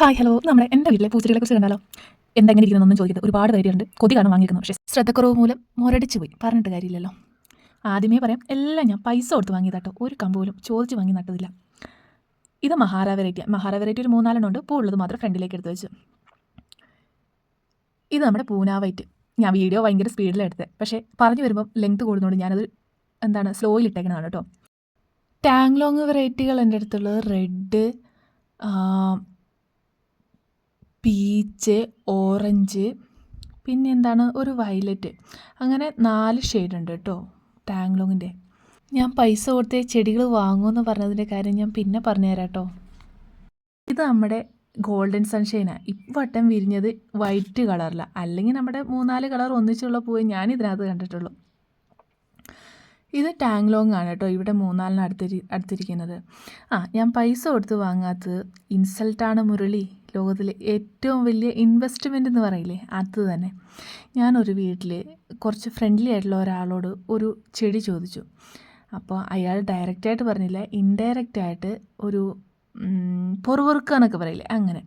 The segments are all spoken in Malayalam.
ഹായ് ഹലോ നമ്മുടെ എന്റെ വീട്ടിലെ പൂച്ചെടികളെ കുറിച്ച് കണ്ടാലോ? എന്തെങ്ങനെ ഇരിക്കുന്നൊന്നും ചോദിക്കുന്നത് ഒരുപാട് ധൈര്യമുണ്ട്. കൊതി കാണാൻ വാങ്ങിയിരിക്കുന്നു. പക്ഷേ ശ്രദ്ധക്കുറവ് മൂലം മുരടിച്ചു പോയി. പറഞ്ഞിട്ട് കാര്യമില്ലല്ലോ. ആദ്യമേ പറയാം എല്ലാം ഞാൻ പൈസ കൊടുത്ത് വാങ്ങിയതാട്ടോ. ഒരു കമ്പ് പോലും ചോദിച്ച് വാങ്ങി നട്ടതില്ല. ഇത് മഹാര വെറൈറ്റിയാണ് മഹാര വെറൈറ്റി ഒരു മൂന്നാലെണ്ണം ഉണ്ട്. പൂ ഉള്ളത് മാത്രം ഫ്രണ്ടിലേക്ക് എടുത്ത് വെച്ചു. ഇത് നമ്മുടെ പൂനാ വൈറ്റ്. ഞാൻ വീഡിയോ ഭയങ്കര സ്പീഡിലെടുത്തത് പക്ഷേ പറഞ്ഞു വരുമ്പോൾ ലെങ്ത് കൂടുന്നതുകൊണ്ട് ഞാനത് എന്താണ് സ്ലോയിൽ ഇട്ടേക്കുന്നതാണ് കേട്ടോ. ടാങ്ലോങ് വെറൈറ്റികൾ എന്റെ അടുത്തുള്ളത്. റെഡ് പീച്ച് ഓറഞ്ച് പിന്നെ എന്താണ്? ഒരു വയലറ്റ്. അങ്ങനെ നാല് ഷെയ്ഡ് ഉണ്ട് കേട്ടോ ടാങ്ലോങ്ങിന്റെ. ഞാൻ പൈസ കൊടുത്ത് ചെടികൾ വാങ്ങുമെന്ന് പറഞ്ഞതിന്റെ കാര്യം ഞാൻ പിന്നെ പറഞ്ഞുതരാം കേട്ടോ. ഇത് നമ്മുടെ ഗോൾഡൻ സൺഷൈനാണ് ഇവട്ടം വിരിഞ്ഞത് വൈറ്റ് കളറിലാണ് അല്ലെങ്കിൽ നമ്മുടെ മൂന്നാൽ കളർ ഒന്നിച്ചുള്ള പൂവ് ഞാൻ ഇതിനകത്ത് കണ്ടിട്ടുള്ളൂ. ഇത് ടാങ്ലോങ് ആണ് കേട്ടോ ഇവിടെ മൂന്നാലിന് അടുത്തിരി അടുത്തിരിക്കുന്നത്. ആ ഞാൻ പൈസ കൊടുത്ത് വാങ്ങാത്തത് ഇൻസൾട്ടാണ് മുരളി. ലോകത്തിലെ ഏറ്റവും വലിയ ഇൻവെസ്റ്റ്മെന്റ് എന്ന് പറയില്ലേ അത് തന്നെ. ഞാനൊരു വീട്ടിൽ കുറച്ച് ഫ്രണ്ട്ലി ആയിട്ടുള്ള ഒരാളോട് ഒരു ചെടി ചോദിച്ചു. അപ്പോൾ അയാൾ ഡയറക്റ്റായിട്ട് പറഞ്ഞില്ല ഇൻഡയറക്റ്റായിട്ട് ഒരു പൊറുപൊറുക്കുക എന്നൊക്കെ പറയില്ലേ അങ്ങനെ.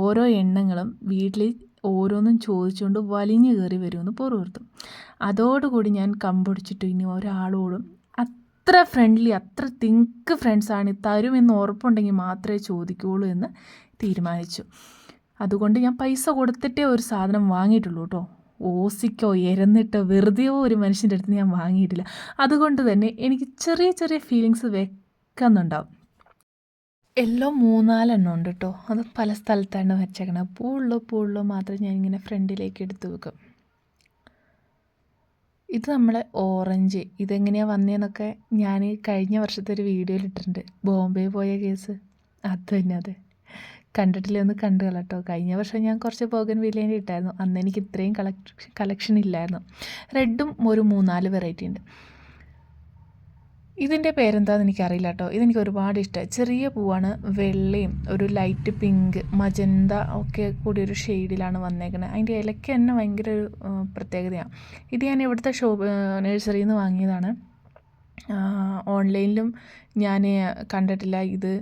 ഓരോ എണ്ണങ്ങളും വീട്ടിൽ ഓരോന്നും ചോദിച്ചുകൊണ്ട് വലിഞ്ഞു കയറി വരുമെന്ന് പൊറുപുറത്തും. അതോടുകൂടി ഞാൻ കമ്പൊടിച്ചിട്ട് ഇനി ഒരാളോടും അത്ര ഫ്രണ്ട്ലി അത്ര തിങ്ക് ഫ്രണ്ട്സാണ് തരുമെന്ന് ഉറപ്പുണ്ടെങ്കിൽ മാത്രമേ ചോദിക്കുകയുള്ളൂ എന്ന് തീരുമാനിച്ചു. അതുകൊണ്ട് ഞാൻ പൈസ കൊടുത്തിട്ടേ ഒരു സാധനം വാങ്ങിയിട്ടുള്ളൂ കേട്ടോ ഓസിക്കോ എരന്നിട്ടോ വെറുതെയോ ഒരു മനുഷ്യന്റെ അടുത്ത് ഞാൻ വാങ്ങിയിട്ടില്ല. അതുകൊണ്ട് തന്നെ എനിക്ക് ചെറിയ ചെറിയ ഫീലിങ്സ് വെക്കുന്നുണ്ടാവും. എല്ലാം മൂന്നാലെണ്ണം ഉണ്ട് കേട്ടോ അത് പല സ്ഥലത്താണ് വെച്ചേക്കണത് പൂള്ളോ പൂള്ളോ മാത്രം ഞാൻ ഇങ്ങനെ ഫ്രണ്ടിലേക്ക് എടുത്തു വെക്കും. ഇത് നമ്മളെ ഓറഞ്ച്. ഇതെങ്ങനെയാണ് വന്നതെന്നൊക്കെ ഞാൻ കഴിഞ്ഞ വർഷത്തെ ഒരു വീഡിയോയിൽ ഇട്ടിട്ടുണ്ട്. ബോംബെ പോയ കേസ് അത് തന്നെ അത്. കണ്ടിട്ടില്ല? ഒന്ന് കണ്ടു കളട്ടോ. കഴിഞ്ഞ വർഷം ഞാൻ കുറച്ച് പോകൻ വില്ലേന്റെ ഇട്ടായിരുന്നു. അന്ന് എനിക്ക് ഇത്രയും കളക്ഷൻ കളക്ഷൻ ഇല്ലായിരുന്നു. റെഡും ഒരു മൂന്നാൽ വെറൈറ്റി ഉണ്ട്. ഇതിന്റെ പേരെന്താണെന്ന് എനിക്കറിയില്ല കേട്ടോ ഇതെനിക്ക് ഒരുപാട് ഇഷ്ടമാണ് ചെറിയ പൂവാണ് വെള്ളയും ഒരു ലൈറ്റ് പിങ്ക് മജന്ത ഒക്കെ കൂടി ഒരു ഷെയ്ഡിലാണ് വന്നേക്കുന്നത് അതിന്റെ ഇലയ്ക്ക് തന്നെ ഭയങ്കര ഒരു പ്രത്യേകതയാണ് ഇത് ഞാൻ ഇവിടുത്തെ ഷോ നഴ്സറിയിൽ നിന്ന് വാങ്ങിയതാണ്. ഓൺലൈനിലും ഞാൻ കണ്ടിട്ടില്ല ഇത്.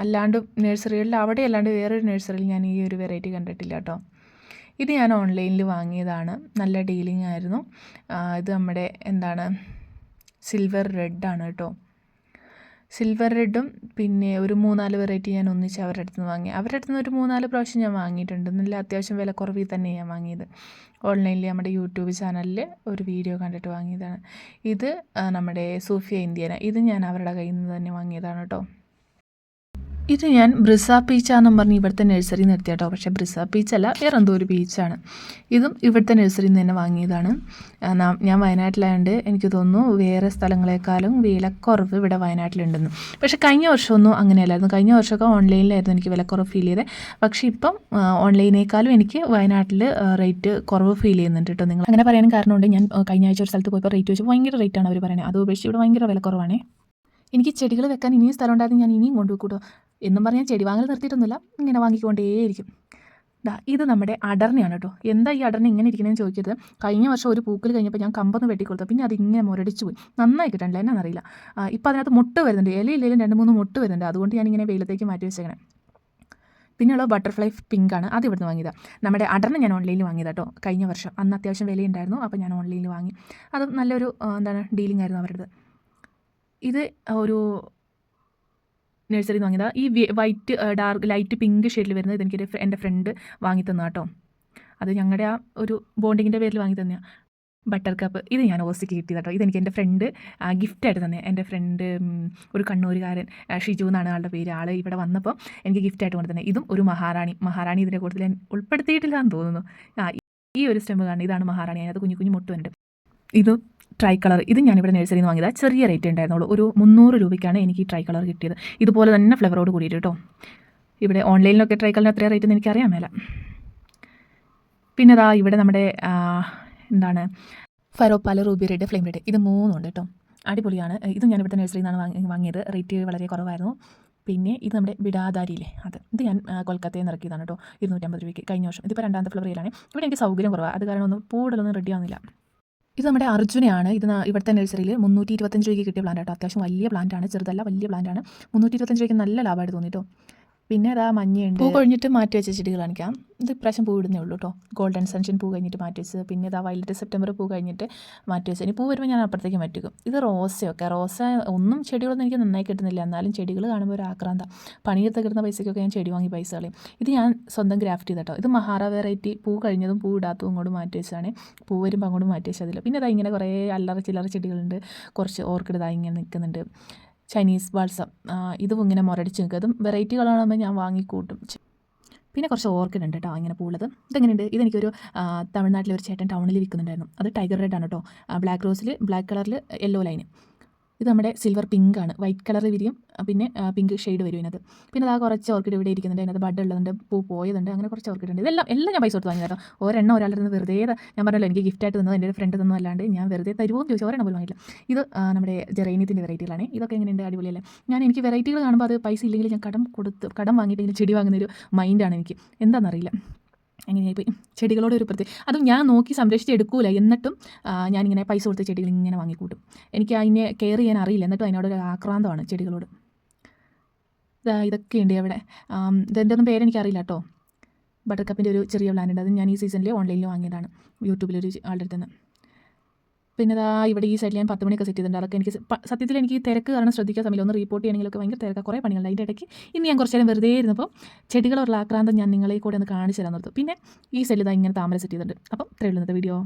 അല്ലാണ്ട് നഴ്സറികളിൽ അവിടെ അല്ലാണ്ട് വേറൊരു നഴ്സറിയിൽ ഞാൻ ഈ ഒരു വെറൈറ്റി കണ്ടിട്ടില്ല കേട്ടോ. ഇത് ഞാൻ ഓൺലൈനിൽ വാങ്ങിയതാണ്. നല്ല ഡീലിംഗ് ആയിരുന്നു. ഇത് നമ്മുടെ എന്താണ് സിൽവർ റെഡ് ആണ് കേട്ടോ. സിൽവർ റെഡും പിന്നെ ഒരു മൂന്നാൽ വെറൈറ്റി ഞാൻ ഒന്നിച്ച് അവരുടെ അടുത്ത് നിന്ന് വാങ്ങി. അവരുടെ അടുത്ത് നിന്ന് ഒരു മൂന്നാൽ പ്രാവശ്യം ഞാൻ വാങ്ങിയിട്ടുണ്ട്. നല്ല അത്യാവശ്യം വില കുറവിൽ തന്നെ ഞാൻ വാങ്ങിയത്. ഓൺലൈനിൽ നമ്മുടെ യൂട്യൂബ് ചാനലിൽ ഒരു വീഡിയോ കണ്ടിട്ട് വാങ്ങിയതാണ്. ഇത് നമ്മുടെ സൂഫിയ ഇന്ത്യന ഇത് ഞാൻ അവരുടെ കയ്യിൽ നിന്ന് തന്നെ വാങ്ങിയതാണ് കേട്ടോ ഇത് ഞാൻ ബ്രിസ പീച്ചാന്നും പറഞ്ഞ് ഇവിടുത്തെ നഴ്സറി നിർത്തിയ കേട്ടോ പക്ഷേ ബ്രിസ പീച്ചല്ല വേറെ എന്തോ ഒരു പീച്ചാണ്. ഇതും ഇവിടുത്തെ നഴ്സറിയിൽ നിന്ന് തന്നെ വാങ്ങിയതാണ്. ഞാൻ വയനാട്ടിലായതുകൊണ്ട് എനിക്ക് തോന്നുന്നു വേറെ സ്ഥലങ്ങളെക്കാളും വിലക്കുറവ് ഇവിടെ വയനാട്ടിലുണ്ടെന്ന്. പക്ഷേ കഴിഞ്ഞ വർഷമൊന്നും അങ്ങനെയല്ലായിരുന്നു. കഴിഞ്ഞ വർഷമൊക്കെ ഓൺലൈനിലായിരുന്നു എനിക്ക് വിലക്കുറവ് ഫീൽ ചെയ്തത് പക്ഷേ ഇപ്പം ഓൺലൈനേക്കാളും എനിക്ക് വയനാട്ടിൽ റേറ്റ് കുറവ് ഫീൽ ചെയ്യുന്നുണ്ട് കേട്ടോ. നിങ്ങൾ അങ്ങനെ പറയാൻ കാരണമുണ്ട്. ഞാൻ കഴിഞ്ഞ ആഴ്ച ഒരു സ്ഥലത്ത് പോയപ്പോൾ റേറ്റ് വെച്ച് ഭയങ്കര റേറ്റാണ് അവർ പറയുന്നത്. അത് ഉപേക്ഷിച്ച് ഇവിടെ ഭയങ്കര വിലക്കുറവാണേ. എനിക്ക് ചെടികൾ വെക്കാൻ ഇനിയും സ്ഥലം ഉണ്ടായിരുന്നു ഞാൻ ഇനിയും കൊണ്ടുപോയിക്കൂട്ടോ എന്നും പറഞ്ഞാൽ ചെടി വാങ്ങൽ നിർത്തിയിട്ടൊന്നുമില്ല. ഇങ്ങനെ വാങ്ങിക്കൊണ്ടേയിരിക്കും. ദാ ഇത് നമ്മുടെ അടർണയാണ് കേട്ടോ. എന്താ ഈ അടർണ ഇങ്ങനെ ഇരിക്കുന്നതെന്ന് ചോദിക്കരുത്. കഴിഞ്ഞ വർഷം ഒരു പൂക്കൽ കഴിഞ്ഞപ്പോൾ ഞാൻ കമ്പൊന്ന് വെട്ടിക്കൊടുത്തു. പിന്നെ അതിങ്ങനെ മുരടിച്ചു പോയി നന്നായി കിട്ടണില്ല അറിയില്ല. ഇപ്പോൾ അതിനകത്ത് മുട്ട് വരുന്നുണ്ട്. ഇലയില്ലേലും രണ്ട് മൂന്ന് മുട്ട് വരുന്നുണ്ട്. അതുകൊണ്ട് ഞാൻ ഇങ്ങനെ വെയിലത്തേക്ക് മാറ്റി വെച്ചേക്കണേ. പിന്നെയുള്ള ബട്ടർഫ്ലൈ പിങ്ക് ആണ് അത് ഇവിടുന്ന് വാങ്ങിയത്. നമ്മുടെ അടർന്ന് ഞാൻ ഓൺലൈനിൽ വാങ്ങിയത് കേട്ടോ കഴിഞ്ഞ വർഷം. അന്ന് അത്യാവശ്യം വിലയുണ്ടായിരുന്നു. അപ്പോൾ ഞാൻ ഓൺലൈനിൽ വാങ്ങി. അത് നല്ലൊരു എന്താണ് ഡീലിംഗ് ആയിരുന്നു അവരുടെ ഇത് ഒരു നഴ്സറി വാങ്ങിയതാണ് ഈ വൈറ്റ് ഡാർക്ക് ലൈറ്റ് പിങ്ക് ഷെയ്ഡിൽ വരുന്നത് എനിക്ക് എന്റെ ഫ്രണ്ട് വാങ്ങി തന്നു കേട്ടോ അത് ഞങ്ങളുടെ ആ ഒരു ബോണ്ടിങ്ങിന്റെ പേരിൽ വാങ്ങി തന്നെയാണ് ബട്ടർ കപ്പ്. ഇത് ഞാൻ ഓസിക്ക് കിട്ടിയത് കേട്ടോ ഇതെനിക്ക് എന്റെ ഫ്രണ്ട് ഗിഫ്റ്റായിട്ട് തന്നെ. എന്റെ ഫ്രണ്ട് ഒരു കണ്ണൂരുകാരൻ ഷിജു എന്നാണ് ആളുടെ പേര്. ആൾ ഇവിടെ വന്നപ്പോൾ എനിക്ക് ഗിഫ്റ്റായിട്ട് കൊണ്ട് തന്നെ ഇതും ഒരു മഹാറാണി. മഹാറാണി ഇതിന്റെ കൂടുതൽ ഉൾപ്പെടുത്തിയിട്ടില്ല എന്ന് തോന്നുന്നു. ആ ഈ ഒരു സ്റ്റെമ്പ് കാണുന്നത് ഇതാണ് മഹാറാണി. അതിനകത്ത് കുഞ്ഞു കുഞ്ഞു മുട്ടുണ്ട് ഇത് ട്രൈ കളർ ഇത് ഞാനിവിടെ നഴ്സറിയിൽ നിന്ന് വാങ്ങിയത്. ചെറിയ റേറ്റ് ഉണ്ടായിരുന്നുള്ളൂ. ഒരു മുന്നൂറ് രൂപയ്ക്കാണ് എനിക്ക് ഈ ട്രൈ കളർ കിട്ടിയത്. ഇതുപോലെ തന്നെ ഫ്ലവറോട് കൂടിയിട്ട് കേട്ടോ ഇവിടെ ഓൺലൈനിലൊക്കെ ട്രൈ കളറിന് എത്ര റേറ്റ് എന്ന് എനിക്കറിയാൻ മേല. പിന്നെ അതാ ഇവിടെ നമ്മുടെ എന്താണ് ഫരോപ്പാല റൂബി റെഡ് ഫ്ലെയിം റെഡ് ഇത് മൂന്നുണ്ട് കേട്ടോ അടിപൊളിയാണ്. ഇത് ഞാൻ ഇവിടുത്തെ നഴ്സറിയിൽ നിന്നാണ് വാങ്ങി വാങ്ങിയത്. റേറ്റ് വളരെ കുറവായിരുന്നു. പിന്നെ ഇത് നമ്മുടെ വിടാതാരിയിലെ അത്. ഇത് ഞാൻ കൊൽക്കത്തയിൽ നിന്ന് ഇറക്കിയതാണ് കേട്ടോ ഇരുന്നൂറ്റമ്പത് രൂപയ്ക്ക്. കഴിഞ്ഞ വർഷം. ഇതിപ്പോൾ രണ്ടാമത്തെ ഫ്ലവറിയിലാണ് ഇവിടെ എനിക്ക് സൗകര്യം കുറവാണ് അത് കാരണം ഒന്നും കൂടുതലൊന്നും റെഡി ആവുന്നില്ല. ഇത് നമ്മുടെ അർജുനയാണ്. ഇത് ഇവിടുത്തെ നഴ്സറിയിൽ മുന്നൂറ്റി ഇരുപത്തഞ്ച് രൂപയ്ക്ക് കിട്ടിയ പ്ലാന്റ് കേട്ടോ അത്യാവശ്യം വലിയ പ്ലാന്റ് ആണ്. ചെറുതല്ല വലിയ പ്ലാന്റ് ആണ്. മുന്നൂറ്റി ഇരുപത്തഞ്ച് രൂപയ്ക്ക് നല്ല ലാഭമായിട്ട് തോന്നിട്ടോ. പിന്നെ അതാ മഞ്ഞയുണ്ട്. പൂ കഴിഞ്ഞിട്ട് മാറ്റി വെച്ച ചെടികൾ കാണിക്കാം. ഇത് ഇപ്രാവശ്യം പൂ ഇടുന്നേ ഉള്ളൂ കേട്ടോ ഗോൾഡൻ സൺഷൻ പൂ കഴിഞ്ഞിട്ട് മാറ്റി വെച്ചത്. പിന്നെ ഇതാ വൈലറ്റ് സെപ്റ്റംബർ പൂ കഴിഞ്ഞിട്ട് മാറ്റി വെച്ചത്. ഇനി പൂ വരുമ്പോൾ ഞാൻ അപ്പുറത്തേക്ക് മാറ്റിക്കും. ഇത് റോസയൊക്കെ. റോസ ഒന്നും ചെടികളൊന്നും എനിക്ക് നന്നായി കിട്ടുന്നില്ല. എന്നാലും ചെടികൾ കാണുമ്പോൾ ഒരു ആക്രാന്ത. പണിയെടുത്ത് കിട്ടുന്ന പൈസയ്ക്കൊക്കെ ഞാൻ ചെടി വാങ്ങി പൈസ കളയും. ഇത് ഞാൻ സ്വന്തം ഗ്രാഫ്റ്റ് ചെയ്തട്ടോ. ഇത് മഹാറ വെറൈറ്റി പൂ കഴിഞ്ഞതും പൂ ഇടാത്തതും ഇങ്ങോട്ട് മാറ്റി വെച്ചാണ് പൂ വരുമ്പോൾ അങ്ങോട്ട് മാറ്റി വെച്ചതില്ല പിന്നെ അതാ ഇങ്ങനെ കുറേ അല്ലറ ചില്ലറ ചെടികളുണ്ട്. കുറച്ച് ഓർക്കിഡ് ഇതാ ഇങ്ങനെ നിൽക്കുന്നുണ്ട് ചൈനീസ് ബാൾസം ഇതും ഇങ്ങനെ മുരടിച്ച് നിൽക്കും. അതും വെറൈറ്റി കളറാകുമ്പോൾ ഞാൻ വാങ്ങിക്കൂട്ടും. പിന്നെ കുറച്ച് ഓർക്കിഡ് ഉണ്ട് കേട്ടോ ഇങ്ങനെ പൂളത് ഇതെങ്ങനെയുണ്ട്? ഇതെനിക്കൊരു തമിഴ്നാട്ടിലെ ഒരു ചേട്ടൻ ടൗണിൽ വിൽക്കുന്നുണ്ടായിരുന്നു. അത് ടൈഗർ റെഡ് ആണ് കേട്ടോ ബ്ലാക്ക് റോസിൽ ബ്ലാക്ക് കളറിൽ യെല്ലോ ലൈന്. ഇത് നമ്മുടെ സിൽവർ പിങ്ക് ആണ്. വൈറ്റ് കളർ വിരിയും പിന്നെ പിങ്ക് ഷെയ്ഡ് വരും ഇതിനകത്ത്. പിന്നെ അതാ കുറച്ച് ഓർക്കിഡ് ഇവിടെ ഇരിക്കുന്നുണ്ട്. അതിനകത്ത് ബഡ് ഉള്ളതുണ്ട് പൂ പോയതുണ്ട് അങ്ങനെ കുറച്ച് ഓർക്കിഡ് ഉണ്ട്. ഇതെല്ലാം എല്ലാം ഞാൻ പൈസ കൊടുത്ത് വാങ്ങി തരാം ഒരെണ്ണം ഒരാളുടെ നിന്ന് വെറുതെ ഞാൻ പറഞ്ഞല്ലോ എനിക്ക് ഗിഫ്റ്റായിട്ട് തന്നത് എന്റെ ഒരു ഫ്രണ്ട് തന്നു അല്ലാണ്ട് ഞാൻ വെറുതെ തരുമോ എന്ന് ചോദിച്ചാൽ ഒരെണ്ണം പോലും വാങ്ങില്ല ഇത് നമ്മുടെ ജെറൈനിയത്തിന്റെ വെറൈറ്റികളാണ് ഇതൊക്കെ എങ്ങനെ ഉണ്ട് അടിപൊളിയല്ലേ? ഞാൻ എനിക്ക് വെറൈറ്റികൾ കാണുമ്പോൾ അത് പൈസ ഇല്ലെങ്കിൽ ഞാൻ കടം കൊടുത്ത് കടം വാങ്ങിയിട്ടെങ്കിലും ചെടി വാങ്ങുന്ന ഒരു മൈൻഡാണ് എനിക്ക്. എന്താണെന്നറിയില്ല. എങ്ങനെയായിപ്പോയി ചെടികളോട് ഒരു പ്രത്യേക അതും ഞാൻ നോക്കി സംരക്ഷിച്ച് എടുക്കൂല. എന്നിട്ടും ഞാനിങ്ങനെ പൈസ കൊടുത്ത് ചെടികൾ ഇങ്ങനെ വാങ്ങിക്കൂട്ടും. എനിക്ക് അതിനെ കെയർ ചെയ്യാൻ അറിയില്ല. എന്നിട്ടും അതിനോടൊരു ആക്രാന്തമാണ് ചെടികളോട്. ഇതാ ഇതൊക്കെയുണ്ട് അവിടെ. ഇതെന്റെ ഒന്നും പേരെനിക്കറിയില്ല കേട്ടോ. ബട്ടർ കപ്പിന്റെ ഒരു ചെറിയ പ്ലാൻ ഉണ്ട്. അത് ഞാൻ ഈ സീസണിൽ ഓൺലൈനിൽ വാങ്ങിയതാണ്. യൂട്യൂബിലൊരു ആളുടെ അടുത്ത് നിന്ന്. പിന്നെ ഇതാ ഇവിടെ ഈ സൈഡിൽ ഞാൻ പത്ത് മണിയൊക്കെ സെറ്റ് ചെയ്തിട്ടുണ്ട്. അതൊക്കെ എനിക്ക് സത്യത്തിൽ എനിക്ക് തിരക്ക് കാരണം ശ്രദ്ധിക്കാൻ സമയമില്ല. ഒന്ന് റിപ്പോർട്ട് ചെയ്യണമെങ്കിലൊക്കെ ഭയങ്കര തിരക്കാണ് കുറേ പണികളുണ്ട്. അതിന്റെ ഇടയ്ക്ക് ഇനി ഞാൻ കുറച്ച് നേരം വെറുതെ ഇരുന്നപ്പോൾ ചെടികളുള്ള ആക്രാന്തം ഞാൻ നിങ്ങളെ കൂടെ ഒന്ന് കാണിച്ചു തരാൻ നിർത്തും പിന്നെ ഈ സൈഡിൽ ഇതാ ഇങ്ങനെ താമര സെറ്റ് ചെയ്തിട്ടുണ്ട്. അപ്പം ഇത്രയുള്ളൂ ഇന്നത്തെ വീഡിയോ